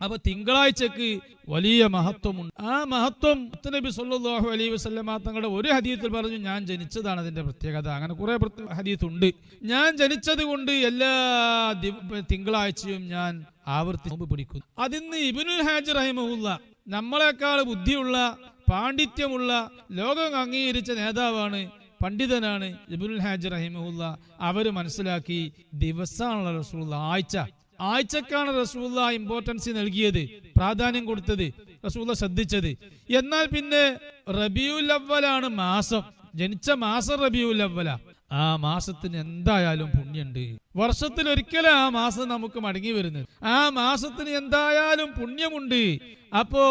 അപ്പൊ തിങ്കളാഴ്ചക്ക് വലിയ മഹത്വമുണ്ട്. ആ മഹത്വം നബി സല്ലല്ലാഹു അലൈഹി വസല്ലമ തങ്ങളുടെ ഒരു ഹദീത്തിൽ പറഞ്ഞു ഞാൻ ജനിച്ചതാണ് അതിന്റെ പ്രത്യേകത. അങ്ങനെ കുറെ ഹദീത്ത് ഉണ്ട് ഞാൻ ജനിച്ചത് കൊണ്ട് എല്ലാ തിങ്കളാഴ്ചയും ഞാൻ ആവർത്തി പിടിക്കുന്നു. അതിന്ന് ഇബിനുൽ ഹാജ് അഹിമുല്ല നമ്മളെക്കാൾ ബുദ്ധിയുള്ള പാണ്ഡിത്യമുള്ള ലോകം അംഗീകരിച്ച നേതാവാണ് പണ്ഡിതനാണ് ഇബിനുൽ ഹാജ് അഹിമുല്ല അവർ മനസ്സിലാക്കി ദിവസമാണല്ലോ റസൂള്ള ആഴ്ച. ആഴ്ചക്കാണ് റസൂല്ല ഇമ്പോർട്ടൻസ് നൽകിയത് പ്രാധാന്യം കൊടുത്തത് റസൂല്ല ശ്രദ്ധിച്ചത്. എന്നാൽ പിന്നെ റബിയുൽ അവലാണ് മാസം. ജനിച്ച മാസം റബിയുൽ അവല ആ മാസത്തിന് എന്തായാലും പുണ്യുണ്ട്. വർഷത്തിൽ ഒരിക്കലും ആ മാസം നമുക്ക് മടങ്ങി വരുന്നത്. ആ മാസത്തിന് എന്തായാലും പുണ്യമുണ്ട്. അപ്പോ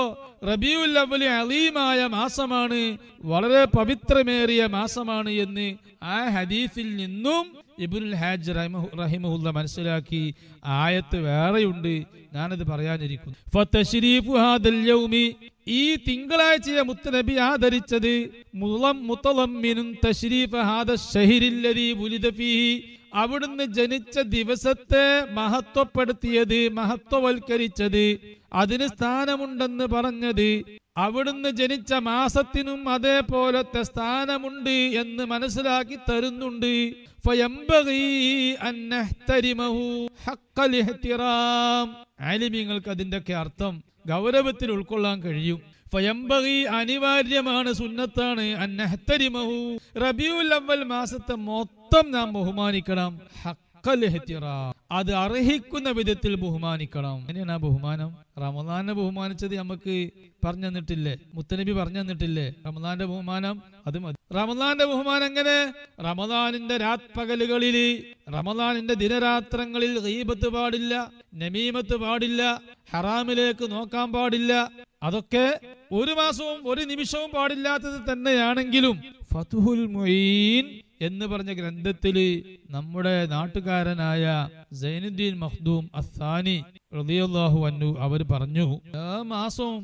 റബിയുൽ അവലി അലീമായ മാസമാണ് വളരെ പവിത്രമേറിയ മാസമാണ് എന്ന് ആ ഹദീസിൽ നിന്നും ഇബുൽ ഹാജ് റഹിമഹു- റഹിമഹുല്ല മനസ്സിലാക്കി ആയത്ത് വേറെയുണ്ട്. ഞാനത് പറയാനിരിക്കുന്നു. ഈ തിങ്കളാഴ്ചയെ മുത്തനബി ആദരിച്ചത് അവിടുന്ന് ജനിച്ച ദിവസത്തെ മഹത്വപ്പെടുത്തിയത് മഹത്വവൽക്കരിച്ചത് അതിന് സ്ഥാനമുണ്ടെന്ന് പറഞ്ഞത് അവിടുന്ന് ജനിച്ച മാസത്തിനും അതേപോലത്തെ സ്ഥാനമുണ്ട് എന്ന് മനസ്സിലാക്കി തരുന്നുണ്ട്. ആലിമീങ്ങൾക്ക് അതിന്റെയൊക്കെ അർത്ഥം ഗൗരവത്തിൽ ഉൾക്കൊള്ളാൻ കഴിയും ഫയംബകി അനിവാര്യമാണ് സുന്നത്താണ് അന്നഹത്തരിമഹു റബിയുൽ അവൽ മാസത്തെ മൊത്തം നാം ബഹുമാനിക്കണം. അത് അർഹിക്കുന്ന വിധത്തിൽ ബഹുമാനിക്കണം. എങ്ങനെയാണ് ബഹുമാനം? റമദാനെ ബഹുമാനിച്ചത് നമുക്ക് പറഞ്ഞു തന്നിട്ടില്ലേ? മുത്തനബി പറഞ്ഞു തന്നിട്ടില്ലേ? റമദാന്റെ ബഹുമാനം അത് മതി. റമദാന്റെ ബഹുമാനം എങ്ങനെ? റമദാനിന്റെ രാത്പകലുകളിൽ റമദാനിന്റെ ദിനരാത്രങ്ങളിൽ ഗീബത്ത് പാടില്ല നമീമത്ത് പാടില്ല ഹറാമിലേക്ക് നോക്കാൻ പാടില്ല. അതൊക്കെ ഒരു മാസവും ഒരു നിമിഷവും പാടില്ലാത്തത് തന്നെയാണെങ്കിലും ഫതുഹുൽ എന്ന് പറഞ്ഞ ഗ്രന്ഥത്തിൽ നമ്മുടെ നാട്ടുകാരനായ സൈനുദ്ദീൻ മഖ്ദൂം അസാനി റളിയല്ലാഹു അൻഹു അവർ പറഞ്ഞു ആ മാസവും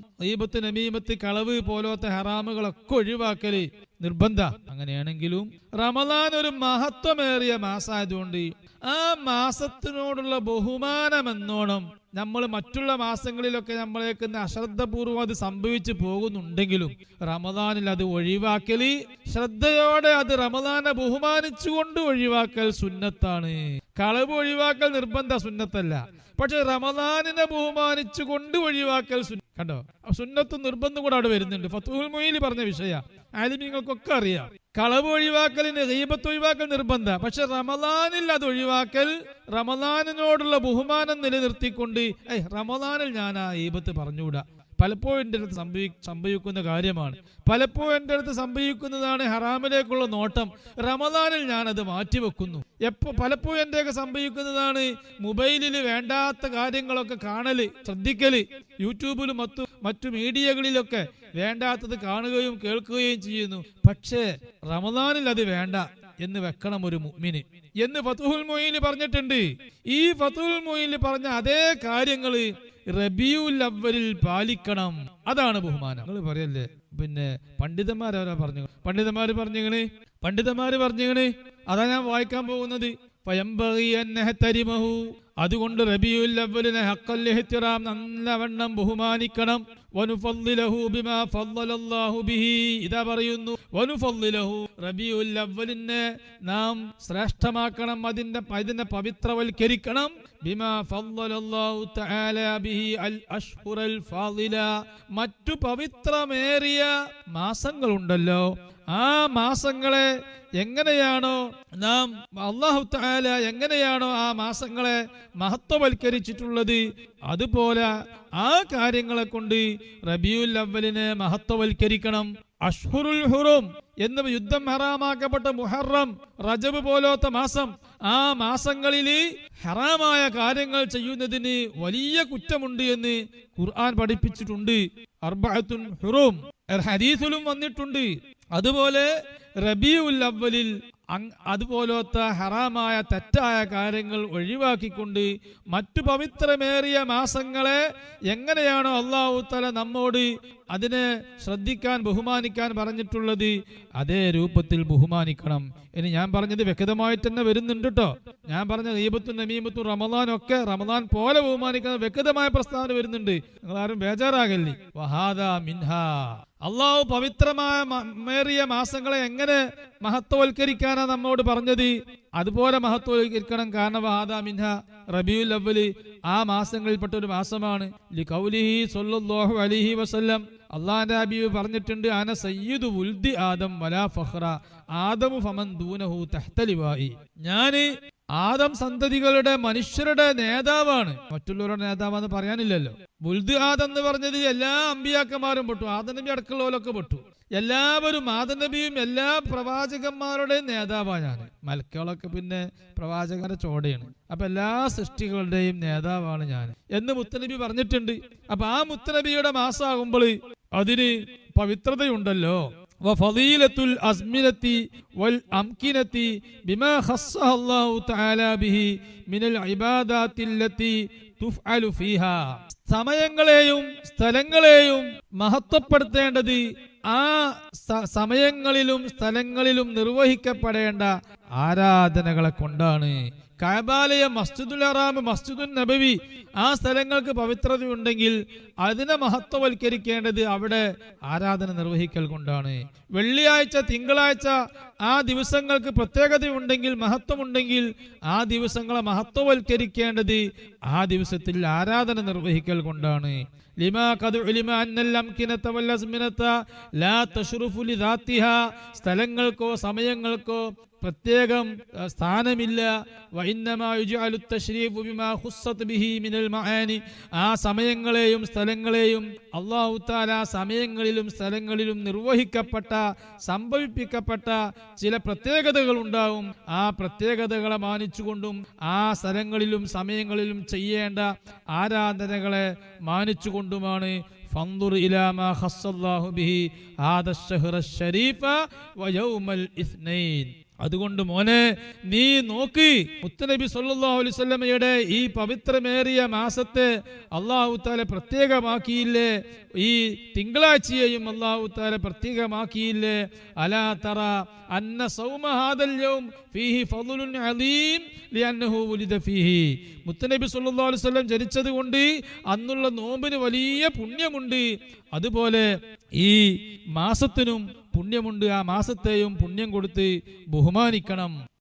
നമീമത്ത് കളവ് പോലത്തെ ഹറാമുകളൊക്കെ ഒഴിവാക്കൽ നിർബന്ധ. അങ്ങനെയാണെങ്കിലും റമദാൻ ഒരു മഹത്വമേറിയ മാസമായതുകൊണ്ട് ആ മാസത്തിനോടുള്ള ബഹുമാനം എന്നോണം നമ്മൾ മറ്റുള്ള മാസങ്ങളിലൊക്കെ നമ്മളേക്ക് അശ്രദ്ധപൂർവം അത് സംഭവിച്ചു പോകുന്നുണ്ടെങ്കിലും റമദാനിൽ അത് ഒഴിവാക്കൽ ശ്രദ്ധയോടെ അത് റമദാനെ ബഹുമാനിച്ചുകൊണ്ട് ഒഴിവാക്കൽ സുന്നത്താണ്. കളവ് ഒഴിവാക്കൽ നിർബന്ധ സുന്നത്തല്ല. പക്ഷെ റമദാനിനെ ബഹുമാനിച്ചു കൊണ്ട് ഒഴിവാക്കൽ കണ്ടോ? സുന്നത്തും നിർബന്ധം കൂടെ അവിടെ വരുന്നുണ്ട്. ഫത്തുൽ മൊയ്ലി പറഞ്ഞ വിഷയ. ആലിമ്യങ്ങൾക്കൊക്കെ അറിയാം. കളവ് ഒഴിവാക്കലിന് ഗീബത്ത് ഒഴിവാക്കൽ നിർബന്ധ. പക്ഷെ റമദാനിൽ അത് ഒഴിവാക്കൽ റമദാനിനോടുള്ള ബഹുമാനം നിലനിർത്തിക്കൊണ്ട് ഏയ് റമദാനിൽ ഞാൻ ആ ഈബത്ത് പറഞ്ഞുകൂടാ. പലപ്പോഴും എന്റെ അടുത്ത് സംഭവി സംഭവിക്കുന്ന കാര്യമാണ്. പലപ്പോഴും എന്റെ അടുത്ത് സംഭവിക്കുന്നതാണ് ഹറാമിലേക്കുള്ള നോട്ടം. റമദാനിൽ ഞാനത് മാറ്റിവെക്കുന്നു. എപ്പോ പലപ്പോഴും എന്റെയൊക്കെ സംഭവിക്കുന്നതാണ് മൊബൈലിൽ വേണ്ടാത്ത കാര്യങ്ങളൊക്കെ കാണൽ ശ്രദ്ധിക്കൽ യൂട്യൂബിലും മറ്റു മറ്റു മീഡിയകളിലൊക്കെ വേണ്ടാത്തത് കാണുകയും കേൾക്കുകയും ചെയ്യുന്നു. പക്ഷേ റമദാനിൽ അത് വേണ്ട എന്ന് വെക്കണം ഒരു മുഅ്മിന്. എന്ന് ഫതുഹുൽ മൊയ്യിൽ പറഞ്ഞിട്ടുണ്ട്. ഈ ഫതുഹുൽ മൊയ്യിൽ പറഞ്ഞ അതേ കാര്യങ്ങൾ റബിയുൽ പാലിക്കണം. അതാണ് ബഹുമാനം. നിങ്ങൾ പറയല്ലേ? പിന്നെ പണ്ഡിതന്മാരവരാ പറഞ്ഞു? പണ്ഡിതന്മാര് പറഞ്ഞിങ്ങനെ? പണ്ഡിതന്മാര് പറഞ്ഞിങ്ങനെ? അതാ ഞാൻ വായിക്കാൻ പോകുന്നത്. നഹ്തരിമഹു. അതുകൊണ്ട് ഹഖൽ ഇഹ്തിറാം നല്ലവണ്ണം ബഹുമാനിക്കണം. ഇതാ പറയുന്നു റബിയുൽ അവലിനെ നാം ശ്രേഷ്ഠമാക്കണം അതിനെ പവിത്രവൽക്കരിക്കണം. തആല മറ്റു പവിത്രമേറിയ മാസങ്ങളുണ്ടല്ലോ ആ മാസങ്ങളെ എങ്ങനെയാണോ നാം അള്ളാഹു താല എങ്ങനെയാണോ ആ മാസങ്ങളെ മഹത്വവൽക്കരിച്ചിട്ടുള്ളത് അതുപോലെ ആ കാര്യങ്ങളെ കൊണ്ട് റബിയുൽ അവലിനെ മഹത്വവൽക്കരിക്കണം. അഷ്ഹുറുൽ ഹുറും എന്ന് യുദ്ധം ഹറാമാക്കപ്പെട്ട മുഹറം റജബ് പോലത്തെ മാസം ആ മാസങ്ങളിൽ ഹറാമായ കാര്യങ്ങൾ ചെയ്യുന്നതിന് വലിയ കുറ്റമുണ്ട് എന്ന് ഖുർആൻ പഠിപ്പിച്ചിട്ടുണ്ട്. അർബഅത്തുൻ ഹുറും. ഹദീസിലും വന്നിട്ടുണ്ട്. അതുപോലെ റബിയുൽ അവലിൽ അതുപോലത്തെ ഹറാമായ തെറ്റായ കാര്യങ്ങൾ ഒഴിവാക്കിക്കൊണ്ട് മറ്റു പവിത്രമേറിയ മാസങ്ങളെ എങ്ങനെയാണോ അള്ളാഹു തല നമ്മോട് അതിനെ ശ്രദ്ധിക്കാൻ ബഹുമാനിക്കാൻ പറഞ്ഞിട്ടുള്ളത് അതേ രൂപത്തിൽ ബഹുമാനിക്കണം. ഇനി ഞാൻ പറഞ്ഞത് വ്യക്തമായിട്ട് തന്നെ വരുന്നുണ്ട് കേട്ടോ ഞാൻ പറഞ്ഞ ദീപത്തും നമീമത്തും റമദാനും ഒക്കെ റമദാൻ പോലെ ബഹുമാനിക്കുന്ന വ്യക്തമായ പ്രസ്താവന വരുന്നുണ്ട്. നിങ്ങൾ ആരും ബേജാറാകല്ലേ? വഹാദ മിൻഹ. അള്ളാഹു പവിത്രമായ മേറിയ മാസങ്ങളെ എങ്ങനെ മഹത്വവൽക്കരിക്കാനാ നമ്മോട് പറഞ്ഞത്? അതുപോലെ മഹത്വവൽക്കരിക്കണം. കാരണം ആദാ മിൻഹ റബിയുൽ അവലി ആ മാസങ്ങളിൽപ്പെട്ട ഒരു മാസമാണ്. കൗലിഹി സല്ലല്ലാഹു അലൈഹി വസല്ലം. അള്ളാന്റെ ഹബീബ് പറഞ്ഞിട്ടുണ്ട് അന സയ്യിദു ഉൽദി ആദം വലാ ഫഹ്റ ആദമു ഫമൻ ദൂനഹു തഹ്തലിവായി. ഞാൻ ആദം സന്തതികളുടെ മനുഷ്യരുടെ നേതാവാണ്. മറ്റുള്ളവരുടെ നേതാവെന്ന് പറയാനില്ലല്ലോ. ബുൽദ് ആദം എന്ന് പറഞ്ഞത് എല്ലാ അമ്പിയാക്കന്മാരും പെട്ടു. ആദം നബി അടക്കമുള്ളവരൊക്കെ പെട്ടു. എല്ലാവരും ആദം നബിയും എല്ലാ പ്രവാചകന്മാരുടെയും നേതാവാണ് മലക്കുകളൊക്കെ പിന്നെ പ്രവാചകന്റെ ചോടയാണ്. അപ്പൊ എല്ലാ സൃഷ്ടികളുടെയും നേതാവാണ് ഞാൻ. എന്ന് മുത്തനബി പറഞ്ഞിട്ടുണ്ട്. അപ്പൊ ആ മുത്തനബിയുടെ മാസമാകുമ്പോൾ അതിന് പവിത്രതയുണ്ടല്ലോ. വഫദീലത്തുൽ അസ്മിനത്തി വൽ അംകിനത്തി ബിമാ ഖസ്സഹ അല്ലാഹു തആല ബിഹി മിനൽ ഇബാദാത്തില്ലത്തി തുഫ്അലു ഫീഹാ. സമയങ്ങളെയും സ്ഥലങ്ങളെയും മഹത്വപ്പെടുത്തേണ്ടത് ആ സമയങ്ങളിലും സ്ഥലങ്ങളിലും നിർവഹിക്കപ്പെടേണ്ട ആരാധനകളെ കൊണ്ടാണ്. കഅബാലയം മസ്ജിദുൽ ഹറാം മസ്ജിദുൽ നബവി ആ സ്ഥലങ്ങൾക്ക് പവിത്രതയുണ്ടെങ്കിൽ അതിനെ മഹത്വവൽക്കരിക്കേണ്ടത് അവിടെ ആരാധന നിർവഹിക്കൽ കൊണ്ടാണ്. വെള്ളിയാഴ്ച തിങ്കളാഴ്ച ആ ദിവസങ്ങൾക്ക് പ്രത്യേകതയുണ്ടെങ്കിൽ മഹത്വമുണ്ടെങ്കിൽ ആ ദിവസങ്ങളെ മഹത്വവൽക്കരിക്കേണ്ടത് ആ ദിവസത്തിൽ ആരാധന നിർവഹിക്കൽ കൊണ്ടാണ്. സ്ഥലങ്ങൾക്കോ സമയങ്ങൾക്കോ പ്രത്യേകം അഹ്, സ്ഥാനമില്ല വഇന്നമാ യുജ്അലു തശ്രീഫു ബിമാ ഖുസ്സത് ബിഹി മിനൽ മആനി ആ സമയങ്ങളെയും സ്ഥലങ്ങളെയും അല്ലാഹു തആല ആ സമയങ്ങളിലും സ്ഥലങ്ങളിലും നിർവഹിക്കപ്പെട്ട സംഭവിപ്പിക്കപ്പെട്ട ചില പ്രത്യേകതകൾ ഉണ്ടാവും ആ പ്രത്യേകതകളെ മാനിച്ചുകൊണ്ടും ആ സ്ഥലങ്ങളിലും സമയങ്ങളിലും ചെയ്യേണ്ട ആരാധനകളെ മാനിച്ചുകൊണ്ടുമാണ് فانظر إلى ما خص الله به هذا الشهر الشريف ويوم الاثنين അതുകൊണ്ട് മോനെ നീ നോക്കി. മുത്തനബി സല്ലല്ലാഹു അലൈഹി വസല്ലമയുടെ ഈ പവിത്രമേറിയ മാസത്തെ അള്ളാഹു താല പ്രത്യേകമാക്കിയില്ലേ? ഈ തിങ്കളാഴ്ചയെയും അള്ളാഹു താല പ്രത്യേകമാക്കിയില്ലേ? അലാ തറ അന്ന സൗമഹാദല്യവും ഫീഹി ഫضലുൻ അലീം ലിയന്നഹു ഫീഹി. മുത്തനബി സല്ലാ അലൈഹി വസല്ലം ജനിച്ചത് കൊണ്ട് അന്നുള്ള നോമ്പിന് വലിയ പുണ്യമുണ്ട്. അതുപോലെ ഈ മാസത്തിനും പുണ്യമുണ്ട് ആ മാസത്തെയും പുണ്യം കൊടുത്ത് ബഹുമാനിക്കണം.